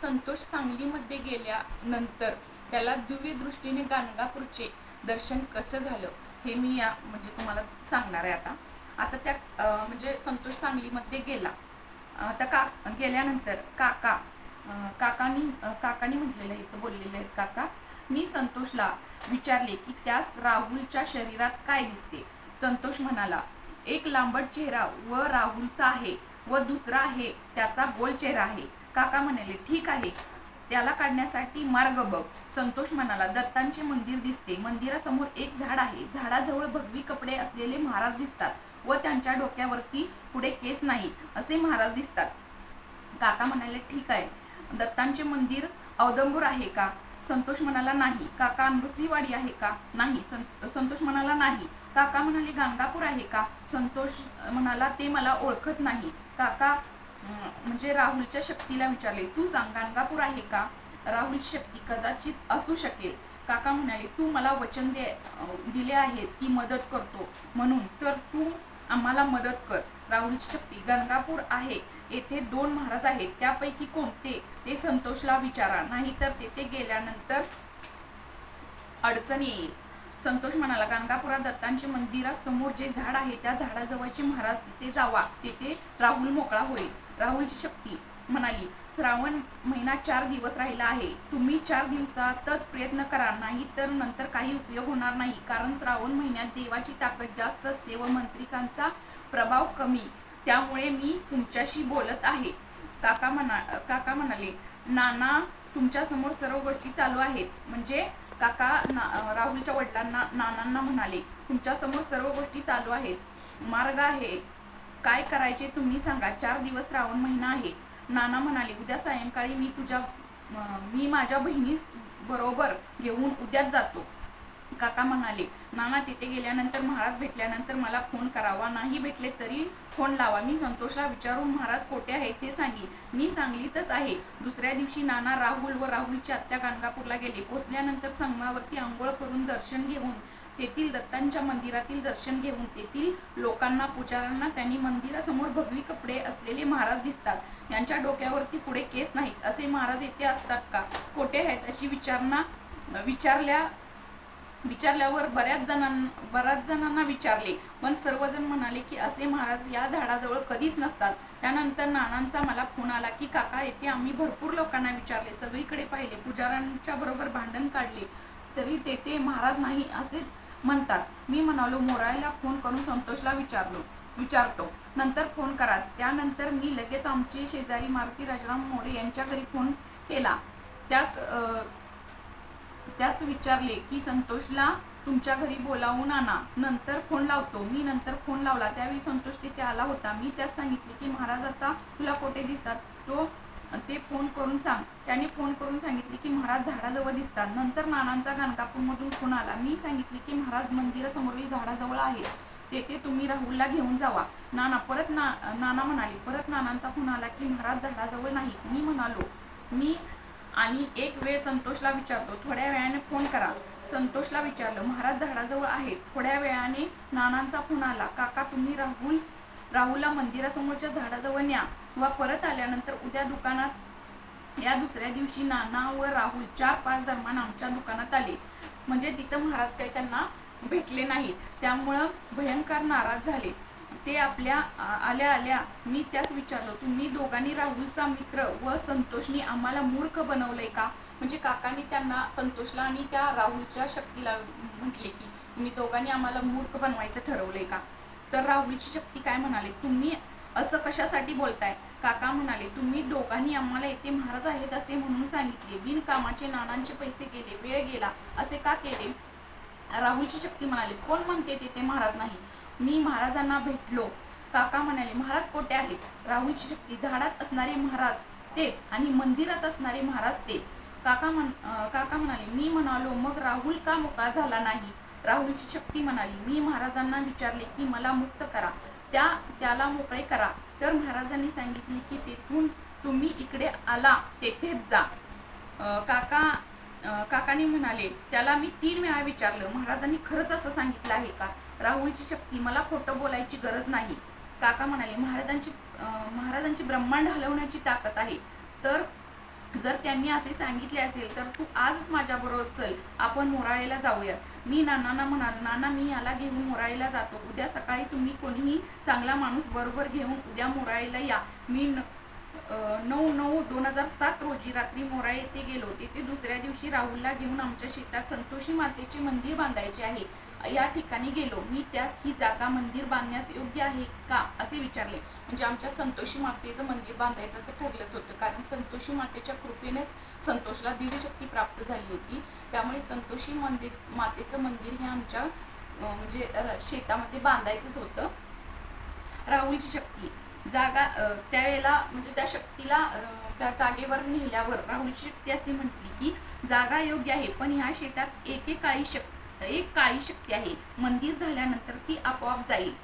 संतोष सांगलीमध्ये गेल्यानंतर त्याला दिव्य दृष्टीने गाणगापूरचे दर्शन कसं झालं हे मी या म्हणजे तुम्हाला सांगणार आहे आता. आता त्या म्हणजे संतोष सांगलीमध्ये गेला. आता का गेल्यानंतर काका काकानी काकानी म्हटलेलं आहे इथं बोललेले आहेत काका मी संतोषला विचारले की त्यास राहुलच्या शरीरात काय दिसते? संतोष म्हणाला एक लांबट चेहरा व राहुलचा आहे व दुसरा आहे त्याचा गोल चेहरा आहे. काका म्हणाले ठीक आहे. त्याला काढण्यासाठी मार्ग बघ. संतोष म्हणाला दत्तांचे मंदिर दिसते. मंदिरासमोर एक झाड आहे. झाडाजवळ भगवी कपडे असलेले महाराज दिसतात व त्यांच्या डोक्यावरती पुढे केस नाही असे महाराज दिसतात. काका म्हणाले ठीक आहे. दत्तांचे मंदिर औदंबूर आहे का? संतोष म्हणाला नाही. काका नृसिंहवाडी आहे का? नाही. संतोष म्हणाला नाही. काका म्हणाले गाणगापूर आहे का? संतोष म्हणाला ते मला ओळखत नाही. काका म्हणजे राहुलच्या शक्तीला विचारले तू सांग गाणगापूर आहे का? राहुलची शक्ती कदाचित असू शकेल. काका म्हणाले तू मला वचन दे दिले आहेस की मदत करतो. म्हणून तर तू आम्हाला मदत कर. राहुलची शक्ती गंगापूर आहे. येथे दोन महाराज आहेत. त्यापैकी कोणते? ते संतोषला विचारा. नाहीतर तेथे गेल्यानंतर अडचण येईल. संतोष म्हणाला गाणगापुरात दत्तांचे मंदिरासमोर जे झाड आहे त्या झाडाजवळचे महाराज तिथे जावा. तेथे राहुल मोकळा होईल. राहुलची शक्ती. म्हणाली श्रावण महिना चार दिवस राहिला आहे. तुम्ही चार दिवसातच प्रयत्न करा. नाही तर नंतर काही उपयोग होणार नाही. कारण श्रावण महिन्यात देवाची ताकद जास्त असते व मंत्रिकांचा प्रभाव कमी. त्यामुळे मी तुमच्याशी बोलत आहे. काका म्हणा काका म्हणाले नाना तुमच्यासमोर सर्व गोष्टी चालू आहेत. म्हणजे काका ना राहुलच्या वडिलांना नानांना म्हणाले तुमच्यासमोर सर्व गोष्टी चालू आहेत. मार्ग आहे. काय करायचे तुम्ही सांगा. चार दिवस श्रावण महिना आहे. नाना म्हणाले उद्या सायंकाळी मी तुझ्या मी माझ्या बहिणीस बरोबर घेऊन उद्याच जातो. काका म्हणाले नाना तिथे गेल्यानंतर महाराज भेटल्यानंतर मला फोन करावा. नाही भेटले तरी फोन लावा. मी संतोषला विचारून महाराज कोठे आहे ते सांगी. मी सांगलीतच आहे. दुसऱ्या दिवशी नाना राहुल व राहुलची आत्या गाणगापूरला गेले. पोहोचल्यानंतर संगमावरती आंघोळ करून दर्शन घेऊन तेथील दत्तांच्या मंदिरातील दर्शन घेऊन तेथील लोकांना पुजाऱ्यांना त्यांनी मंदिरासमोर भगवी कपडे असलेले महाराज दिसतात. यांच्या डोक्यावरती पुढे केस नाहीत. असे महाराज येथे असतात का? कोठे आहेत अशी विचारणा विचारल्या विचारल्यावर बऱ्याच जणांना बऱ्याच जणांना विचारले. पण सर्वजण म्हणाले की असे महाराज या झाडाजवळ कधीच नसतात. त्यानंतर नानांचा मला फोन आला की काका येथे आम्ही भरपूर लोकांना विचारले. सगळीकडे पाहिले. पुजाऱ्यांच्या बरोबर भांडण काढले. तरी तेथे महाराज नाही. असेच म्हणतात. मी म्हणालो मोरायला फोन करून संतोषला विचारलो. विचारतो. नंतर फोन करा. त्यानंतर मी लगेच आमचे शेजारी मारुती राजाराम मोरे यांच्या घरी फोन केला. त्यास अं, त्यास विचारले की संतोषला तुमच्या घरी बोलावून आणा. नंतर फोन लावतो. मी नंतर फोन लावला. त्यावेळी संतोष तिथे आला होता. मी त्यास सांगितले की महाराज आता तुला कोठे दिसतात. तो ते फोन करून सांग. त्याने फोन करून सांगितले की महाराज झाडाजवळ दिसतात. नंतर नानांचा गाणगापूरमधून फोन आला. मी सांगितले की महाराज मंदिरासमोरील झाडाजवळ आहे. तेथे तुम्ही राहुलला घेऊन जावा. नाना परत ना नाना म्हणाले. परत नानांचा फोन आला की महाराज झाडाजवळ नाही. मी म्हणालो मी आणि एक वेळ संतोषला विचारतो. थोड्या वेळाने फोन करा. संतोषला विचारलं महाराज झाडाजवळ आहेत थोड्या वेळाने नानांचा फोन आला काका तुम्ही राहुल राहुलला मंदिरासमोरच्या झाडाजवळ न्या. व परत आल्यानंतर उद्या दुकानात या दुसऱ्या दिवशी नाना व राहुल चार पाच दरम्यान आमच्या दुकानात आले. म्हणजे तिथं महाराज काही त्यांना भेटले नाहीत. त्यामुळं भयंकर नाराज झाले. ते आपल्या आल्या आल्या मी त्यास विचारलो तुम्ही दोघांनी राहुलचा मित्र व संतोषनी आम्हाला मूर्ख बनवलंय का? म्हणजे काकांनी त्यांना संतोषला आणि त्या राहुलच्या शक्तीला म्हटले की तुम्ही दोघांनी आम्हाला मूर्ख बनवायचं ठरवलंय का? तर राहुलची शक्ती काय म्हणाले तुम्ही असं कशासाठी बोलताय? काका म्हणाले तुम्ही दोघांनी आम्हाला येथे महाराज आहेत असे म्हणून सांगितले. बिनकामाचे नानांचे पैसे गेले वेळ गेला असे का केले? राहुलची शक्ती म्हणाली कोण म्हणते तेथे महाराज नाही? मी महाराजांना भेटलो. काका म्हणाले महाराज कोठे आहेत? राहुलची शक्ती झाडात असणारे महाराज तेच आणि मंदिरात असणारे महाराज तेच. काका म्हण काका म्हणाले मी म्हणालो मग राहुल का मोकळा झाला नाही? राहुलची शक्ती म्हणाली मी महाराजांना विचारले की मला मुक्त करा. त्या त्याला मोकळे करा. तर महाराजांनी सांगितले की तेथून तुम्ही इकडे आला तेथेच जा. काका काकांनी काकाने म्हणाले त्याला मी तीन वेळा विचारलं महाराजांनी खरंच असं सांगितलं आहे का? राहुलची शक्ती मला खोटं बोलायची गरज नाही. काका म्हणाले महाराजांची महाराजांची ब्रह्मांड हलवण्याची ताकद आहे. तर जर त्यांनी असे सांगितले असेल तर तू आजच माझ्याबरोबर चल आपण मोराळेला जाऊयात. मी नानांना म्हणाल नाना मी याला घेऊन मोराळेला जातो. उद्या सकाळी तुम्ही कोणीही चांगला माणूस बरोबर घेऊन उद्या मोराळेला या. मी न- नऊ नऊ दोन हजार सात रोजी रात्री मोराळे येथे गेलो. तेथे दुसऱ्या दिवशी राहुलला घेऊन आमच्या शेतात संतोषी मातेचे मंदिर बांधायचे आहे. या ठिकाणी गेलो. मी त्यास ही जागा मंदिर बांधण्यास योग्य आहे का? असे विचारले. म्हणजे आमच्या संतोषी मातेचं मंदिर बांधायचं असं ठरलंच होतं. कारण संतोषी मातेच्या कृपेनेच संतोषला दिव्यशक्ती प्राप्त झाली होती. त्यामुळे संतोषी मंदिर मातेचं मंदिर हे आमच्या म्हणजे शेतामध्ये बांधायचंच होतं. राहुलची शक्ती. जागा त्यावेळेला म्हणजे त्या शक्तीला त्या जागेवर नेल्यावर राहुलची शक्ती अशी म्हटली की जागा योग्य आहे पण ह्या शेतात एकेकाळी काळी शक्ती एक काळी शक्ती आहे. मंदिर झाल्यानंतर ती आपोआप जाईल.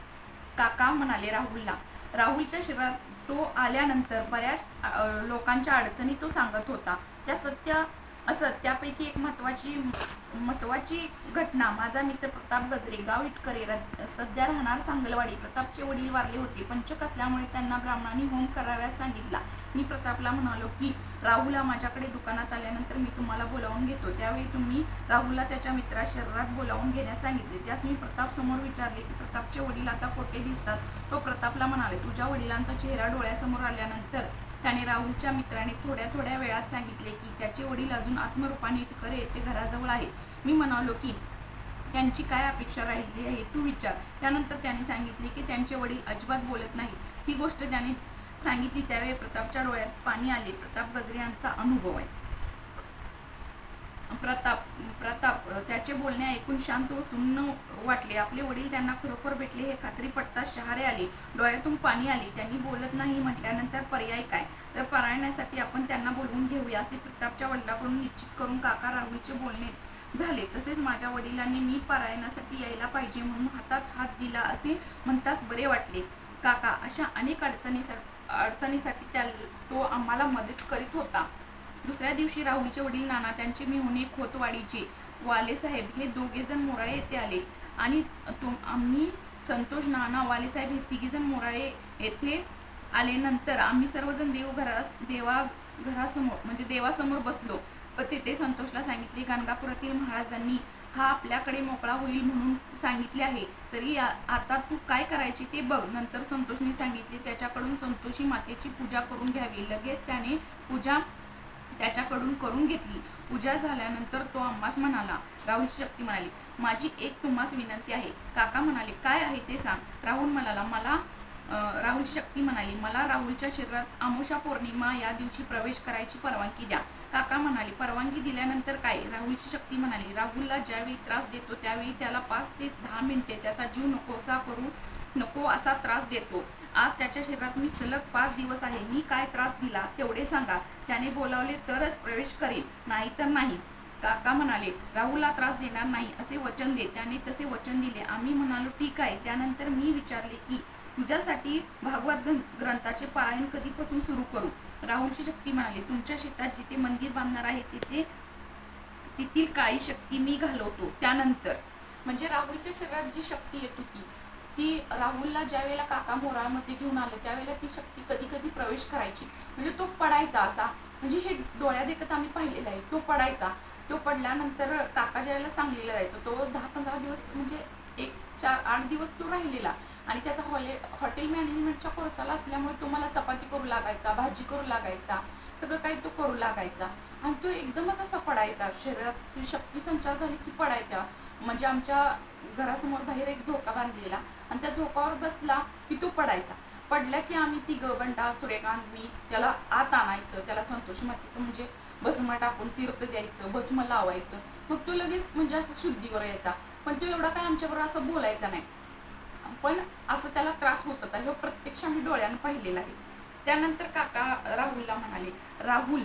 काका म्हणाले राहुलला. राहुलच्या शरीरात तो आल्यानंतर बऱ्याच अं, लोकांच्या अडचणी तो सांगत होता. त्या सत्य असं त्यापैकी एक महत्त्वाची महत्त्वाची घटना माझा मित्र प्रताप गजरे गाव इटकरे र- सध्या राहणार सांगलवाडी. प्रतापचे वडील वारले होते. पंचक असल्यामुळे त्यांना ब्राह्मणांनी होम कराव्यास सांगितला. मी प्रतापला म्हणालो की राहुला माझ्याकडे दुकानात आल्यानंतर मी तुम्हाला बोलावून घेतो. त्यावेळी तुम्ही राहुलला त्याच्या मित्रा शरीरात बोलावून घेण्यास सांगितले. त्यास मी प्रताप समोर विचारले की प्रतापचे वडील आता कोठे दिसतात. तो प्रतापला म्हणाले तुझ्या वडिलांचा चेहरा डोळ्यासमोर आल्यानंतर त्याने राहुलच्या मित्राने थोड्या थोड्या वेळात सांगितले की त्याचे वडील अजून आत्मरूपाने इटकरे येथे घराजवळ आहेत. मी म्हणालो की त्यांची काय अपेक्षा राहिली आहे तू विचार. त्यानंतर त्याने सांगितले की त्यांचे वडील अजिबात बोलत नाहीत. ही गोष्ट त्याने सांगितली त्यावेळी प्रतापच्या डोळ्यात पाणी आले. प्रताप गजरे यांचा अनुभव आहे. प्रताप प्रताप त्याचे बोलणे ऐकून शांत व सुन्न वाटले. आपले वडील त्यांना खरोखर भेटले हे खात्री पटताच शहारे आले. डोळ्यातून पाणी आले. त्यांनी बोलत नाही म्हटल्यानंतर पर्याय काय? तर पारायणासाठी आपण त्यांना बोलवून घेऊया असे प्रतापच्या वडिलाकडून निश्चित करून काका राहुलचे बोलणे झाले. तसेच माझ्या वडिलांनी मी पारायणासाठी यायला पाहिजे म्हणून हातात हात दिला असे म्हणताच बरे वाटले. काका अशा अनेक अडचणीसाठी अडचणीसाठी त्या तो आम्हाला मदत करीत होता. दुसऱ्या दिवशी राहुलचे वडील नाना त्यांचे मेहुणे खोतवाडीचे वाले साहेब हे दोघेजण मोराळे येथे आले. आणि तो आम्ही संतोष नाना वाले साहेब हे तिघीजण मोराळे येथे आल्यानंतर आम्ही सर्वजण देवघरा देवा घरासमोर म्हणजे देवासमोर बसलो. व तेथे संतोषला सांगितले गाणगापुरातील महाराजांनी हा आपल्याकडे मोकळा होईल म्हणून सांगितले आहे. तरी आता तू काय करायची ते बघ. नंतर संतोषने सांगितले त्याच्याकडून संतोषी मातेची पूजा करून घ्यावी. लगेच त्याने पूजा त्याच्याकडून करून घेतली. पूजा झाल्यानंतर तो आम्हास म्हणाला राहुलची शक्ती म्हणाली माझी एक तुम्हास विनंती आहे. काका म्हणाले काय आहे ते सांग. राहुल म्हणाला मला राहुलची शक्ती म्हणाली मला राहुलच्या शरीरात आमोषा पौर्णिमा या दिवशी प्रवेश करायची परवानगी द्या. काका म्हणाले परवानगी दिल्यानंतर काय? राहुलची शक्ती म्हणाली राहुलला ज्यावेळी त्रास देतो त्यावेळी त्याला पाच ते दहा मिनिटे त्याचा जीव नकोसा करू नको असा त्रास देतो. आज त्याच्या शरीरात मी सलग पाच दिवस आहे. मी काय त्रास दिला तेवढे सांगा. त्याने बोलावले तरच प्रवेश करेल नाही तर नाही. काका म्हणाले राहुलला त्रास देणार नाही असे वचन दे. त्याने तसे वचन दिले. आम्ही म्हणालो ठीक आहे. त्यानंतर मी विचारले की तुझ्यासाठी भागवत ग्रं- ग्रंथाचे पारायण कधीपासून सुरू करू? राहुलची शक्ती म्हणाली तुमच्या शेतात जिथे मंदिर बांधणार आहे तिथे तेथील काळी शक्ती मी घालवतो. त्यानंतर म्हणजे राहुलच्या शरीरात जी शक्ती येत होती ती राहुलला ज्या वेळेला काका मोराळमध्ये घेऊन आलं त्यावेळेला ती शक्ती कधी कधी प्रवेश करायची. म्हणजे तो पडायचा असा. म्हणजे हे डोळ्या देखत आम्ही पाहिलेला आहे. तो पडायचा. तो पडल्यानंतर काका ज्या वेळेला सांगलीला जायचा तो दहा पंधरा दिवस म्हणजे एक चार आठ दिवस तो राहिलेला. आणि त्याचा हॉले हॉटेल मॅनेजमेंटच्या कोर्साला असल्यामुळे तो मला चपाती करू लागायचा भाजी करू लागायचा सगळं काही तो करू लागायचा. आणि तो एकदमच असा पडायचा. शरीरात ती शक्ती संचार झाली की पडायचा. म्हणजे आमच्या घरासमोर बाहेर एक झोका बांधलेला आणि त्या झोकावर बसला की तो पडायचा. पडला की आम्ही ती गबंडा सूर्यकांत मी त्याला आत आणायचं. त्याला संतोष मातीचं म्हणजे भस्म टाकून तीर्थ द्यायचं भस्म लावायचं. मग तो लगेच म्हणजे असं शुद्धीवर यायचा. पण तो एवढा काय आमच्याबरोबर असं बोलायचा नाही. पण असं त्याला त्रास होत होता. हे प्रत्यक्ष आम्ही डोळ्यानं पाहिलेला आहे. त्यानंतर काका राहुलला म्हणाले राहुल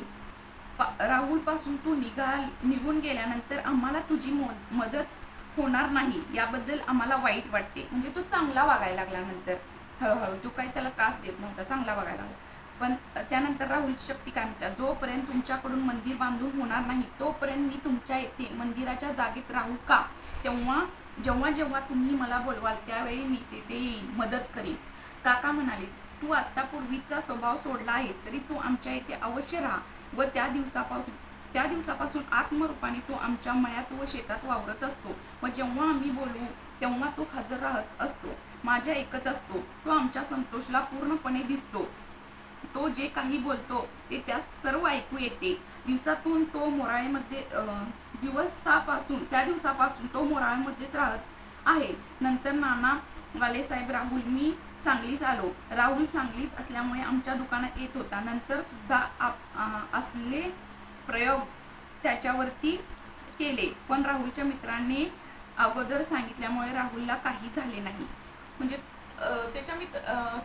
राहुलपासून तू निघाल निघून गेल्यानंतर आम्हाला तुझी मदत होणार नाही. याबद्दल आम्हाला वाईट वाटते. म्हणजे तो चांगला वागायला लागला नंतर. हळूहळू. तो काही त्याला त्रास देत नव्हता. चांगला वागायला लागला. पण त्यानंतर राहुलची शक्ती काय म्हणतात? जोपर्यंत तुमच्याकडून मंदिर बांधून होणार नाही तोपर्यंत मी तुमच्या येथे मंदिराच्या जागेत राहू का? तेव्हा जेव्हा जेव्हा तुम्ही मला बोलवाल त्यावेळी मी तेथे येईन. मदत करीन. काका म्हणाले तू आत्ता पूर्वीचा स्वभाव सोडला आहेस तरी तू आमच्या इथे अवश्य राहा. व त्या दिवसापासून त्या दिवसापासून आत्मरूपाने तो आमच्या मळ्यात व शेतात वावरत असतो. व जेव्हा आम्ही बोलू तेव्हा तो हजर राहत असतो. माझ्या ऐकत असतो. तो आमच्या संतोषला पूर्णपणे दिसतो. तो जे काही बोलतो ते त्या सर्व ऐकू येते. दिवसातून तो मोराळेमध्ये दिवसापासून त्या दिवसापासून तो मोराळेमध्येच राहत आहे. नंतर नाना वाले साहेब राहुल मी सांगलीस आलो राहुल सांगलीत असल्यामुळे आमच्या दुकानात येत होता. नंतर सुद्धा आप- असले प्रयोग त्याच्यावरती केले. पण राहुलच्या मित्रांनी अगोदर सांगितल्यामुळे राहुलला काही झाले नाही. म्हणजे त्याच्या मित्र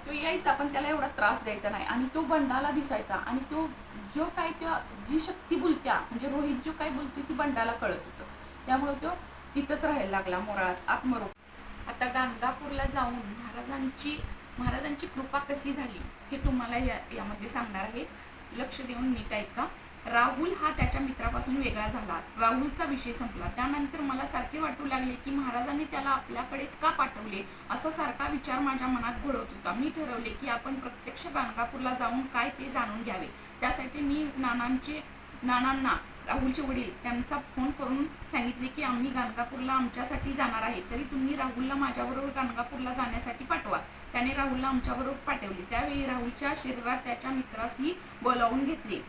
तो यायचा पण त्याला एवढा त्रास द्यायचा नाही. आणि तो बंडाला दिसायचा. आणि तो जो काय त्या जी शक्ती बोलत्या म्हणजे रोहित जो काय बोलतोय ती बंडाला कळत होतं. त्यामुळे तो तिथंच राहायला लागला मोराळात आत्मरोप आता गाणगापूरला जाऊन महाराजांची महाराजांची कृपा कशी झाली हे तुम्हाला या यामध्ये सांगणार आहे. लक्ष देऊन नीट ऐका. राहुल हा त्याच्या मित्रापासून वेगळा झाला. राहुलचा विषय संपला. त्यानंतर मला सारखे वाटू लागले की महाराजांनी त्याला आपल्याकडेच का पाठवले? असा सारखा विचार माझ्या मनात घोळत होता. मी ठरवले की आपण प्रत्यक्ष गाणगापूरला जाऊन काय ते जाणून घ्यावे. त्यासाठी मी नानांचे नानांना राहुलचे वडील त्यांचा फोन करून सांगितले की आम्ही गाणगापूरला आमच्यासाठी जाणार आहे तरी तुम्ही राहुलला माझ्याबरोबर गाणगापूरला जाण्यासाठी पाठवा. त्याने राहुलला आमच्याबरोबर पाठवले. त्यावेळी राहुलच्या शरीरात त्याच्या मित्रासही बोलावून घेतले.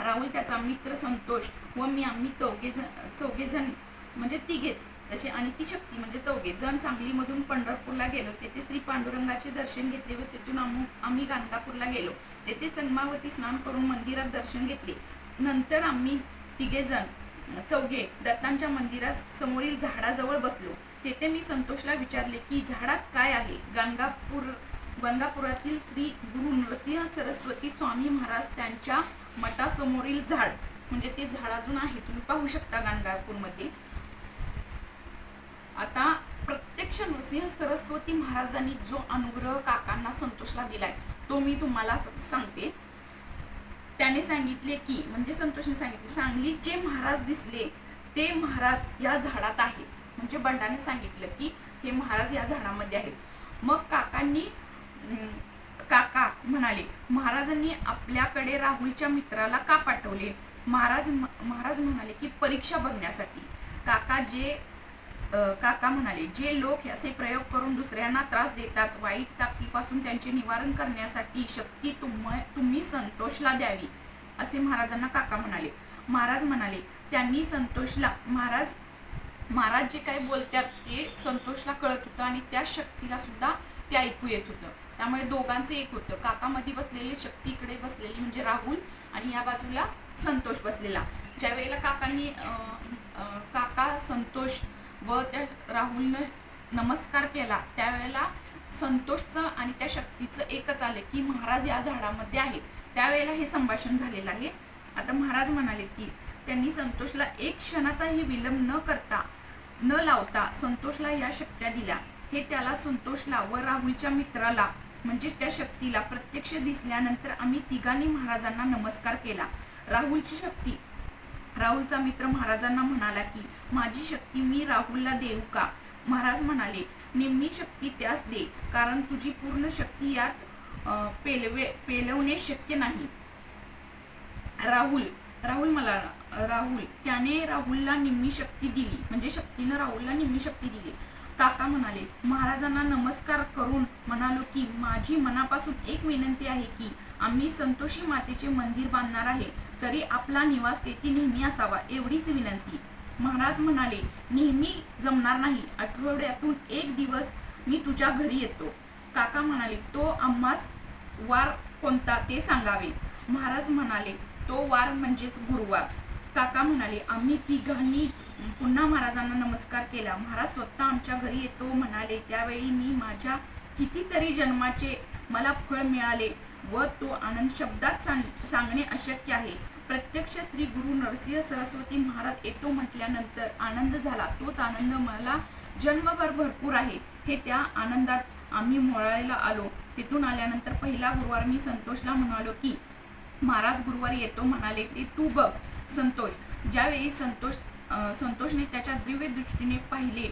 राहुल त्याचा मित्र संतोष व मी आम्ही चौघे जण चौघे जण म्हणजे तिघेच. तसे आणखी शक्ती म्हणजे चौघे. जण सांगलीमधून पंढरपूरला गेलो. तेथे श्री पांडुरंगाचे दर्शन घेतले व तेथून आम्ही आम्ही गाणगापूरला गेलो. तेथे सन्मावती स्नान करून मंदिरात दर्शन घेतले. नंतर आम्ही तिघेजण चौघे दत्तांच्या मंदिरास समोरील झाडाजवळ बसलो. तेथे मी संतोषला विचारले की झाडात काय आहे? गंगापूर गंगापुरातील श्री गुरु नृसिंह सरस्वती स्वामी महाराज त्यांच्या मठासमोरील झाड म्हणजे ते झाड अजून आहे तुम्ही पाहू शकता गंगापूरमध्ये. आता प्रत्यक्ष नृसिंह सरस्वती महाराजांनी जो अनुग्रह काकांना संतोषला दिलाय तो मी तुम्हाला सांगते. त्याने सांगितले की म्हणजे संतोषने सांगितले सांगलीत जे महाराज दिसले ते महाराज या झाडात आहेत. म्हणजे बंडाने सांगितलं की हे महाराज या झाडामध्ये आहेत. मग काकांनी काका म्हणाले महाराजांनी आपल्याकडे राहुलच्या मित्राला का पाठवले? महाराज महाराज म्हणाले की परीक्षा बघण्यासाठी. काका जे काका म्हणाले जे लोक असे प्रयोग करून दुसऱ्यांना त्रास देतात वाईट ताकदीपासून त्यांचे निवारण करण्यासाठी शक्ती तुम तुम्ही संतोषला द्यावी असे महाराजांना काका म्हणाले. महाराज म्हणाले त्यांनी संतोषला महाराज महाराज जे काही बोलतात ते संतोषला कळत होतं आणि त्या शक्तीला सुद्धा ते ऐकू येत होतं. त्यामुळे दोघांचं एक होतं. काकामध्ये बसलेले शक्तीकडे बसलेली म्हणजे राहुल आणि या बाजूला संतोष बसलेला. ज्या वेळेला काकांनी काका संतोष व त्या राहुलनं नमस्कार केला. त्यावेळेला संतोषचं आणि त्या शक्तीचं एकच आले की महाराज या झाडामध्ये आहेत. त्यावेळेला हे संभाषण झालेलं आहे. आता महाराज म्हणाले की त्यांनी संतोषला एक क्षणाचाही विलंब न करता न लावता संतोषला या शक्त्या दिल्या. हे त्याला संतोषला व राहुलच्या मित्राला म्हणजेच त्या शक्तीला प्रत्यक्ष दिसल्यानंतर आम्ही तिघांनी महाराजांना नमस्कार केला. राहुलची शक्ती राहुलचा मित्र महाराजांना म्हणाला की माझी शक्ती मी राहुलला देऊ का? महाराज म्हणाले निम्मी शक्ती त्यास दे कारण तुझी पूर्ण शक्ती यात पेलवे पेलवणे शक्य नाही. राहुल राहुल मला राहुल त्याने राहुलला निम्मी शक्ती दिली म्हणजे शक्तीनं राहुलला निम्मी शक्ती दिली. काका म्हणाले महाराजांना नमस्कार करून म्हणालो की माझी मनापासून एक विनंती आहे की आम्ही संतोषी मातेचे मंदिर बांधणार आहे तरी आपला निवास तेथे नेहमी असावा एवढीच विनंती. महाराज म्हणाले नेहमी जमणार नाही आठवड्यातून एक दिवस मी तुझ्या घरी येतो. काका म्हणाले तो आम्हास वार कोणता ते सांगावे. महाराज म्हणाले तो वार म्हणजेच गुरुवार. काका म्हणाले आम्ही तिघांनी पुन्हा महाराजांना नमस्कार केला. महाराज स्वतः आमच्या घरी येतो म्हणाले. त्यावेळी मी माझ्या कितीतरी जन्माचे मला फळ मिळाले व तो आनंद शब्दात सांग सांगणे अशक्य आहे. प्रत्यक्ष श्री गुरु नरसिंह सरस्वती महाराज येतो म्हटल्यानंतर आनंद झाला. तोच आनंद मला जन्मभर भरपूर आहे. हे त्या आनंदात आम्ही मोळायला आलो. तिथून आल्यानंतर पहिला गुरुवार मी संतोषला म्हणालो की महाराज गुरुवार येतो म्हणाले ते तू बघ संतोष. ज्यावेळी संतोष संतोषने त्याच्या दिव्य दृष्टीने पाहिले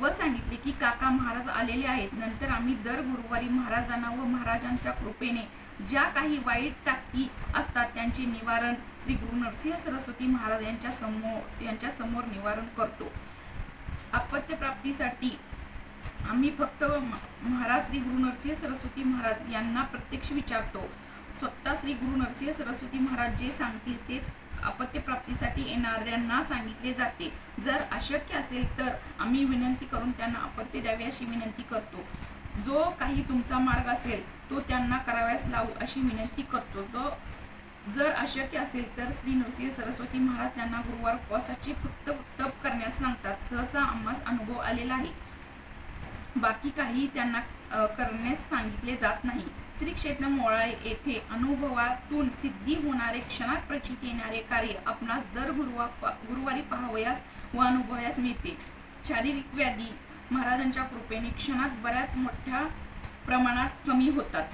व सांगितले की काका महाराज आलेले आहेत. नंतर आम्ही दर गुरुवारी महाराजांना व महाराजांच्या कृपेने ज्या काही वाईट ताकदी असतात त्यांचे निवारण श्री गुरु नरसिंह सरस्वती महाराज यांच्या समोर यांच्या समोर निवारण करतो. अपत्यप्राप्तीसाठी आम्ही फक्त महाराज श्री गुरु नरसिंह सरस्वती महाराज यांना प्रत्यक्ष विचारतो. स्वतः श्री गुरु नरसिंह सरस्वती महाराज जे सांगतील तेच अपत्यप्राप्तीसाठी येणाऱ्यांना सांगितले जाते. जर अशक्य असेल तर आम्ही विनंती करून त्यांना अपत्य द्यावी अशी विनंती करतो. जो काही तुमचा मार्ग असेल तो त्यांना कराव्यास लावू अशी विनंती करतो. जो जर अशक्य असेल तर श्री नृसिंह सरस्वती महाराज त्यांना गुरुवार उपवासाचे फक्त तप करण्यास सांगतात. सहसा आम्हास अनुभव आलेला आहे. बाकी काही त्यांना करण्यास सांगितले जात नाही. श्री क्षेत्र मोळाळे येथे अनुभवातून सिद्धी होणारे क्षणात प्रचित येणारे कार्य आपणास दर गुरुवा गुरुवारी पाहावयास व अनुभवयास मिळते. शारीरिक व्याधी महाराजांच्या कृपेने क्षणात बऱ्याच मोठ्या प्रमाणात कमी होतात.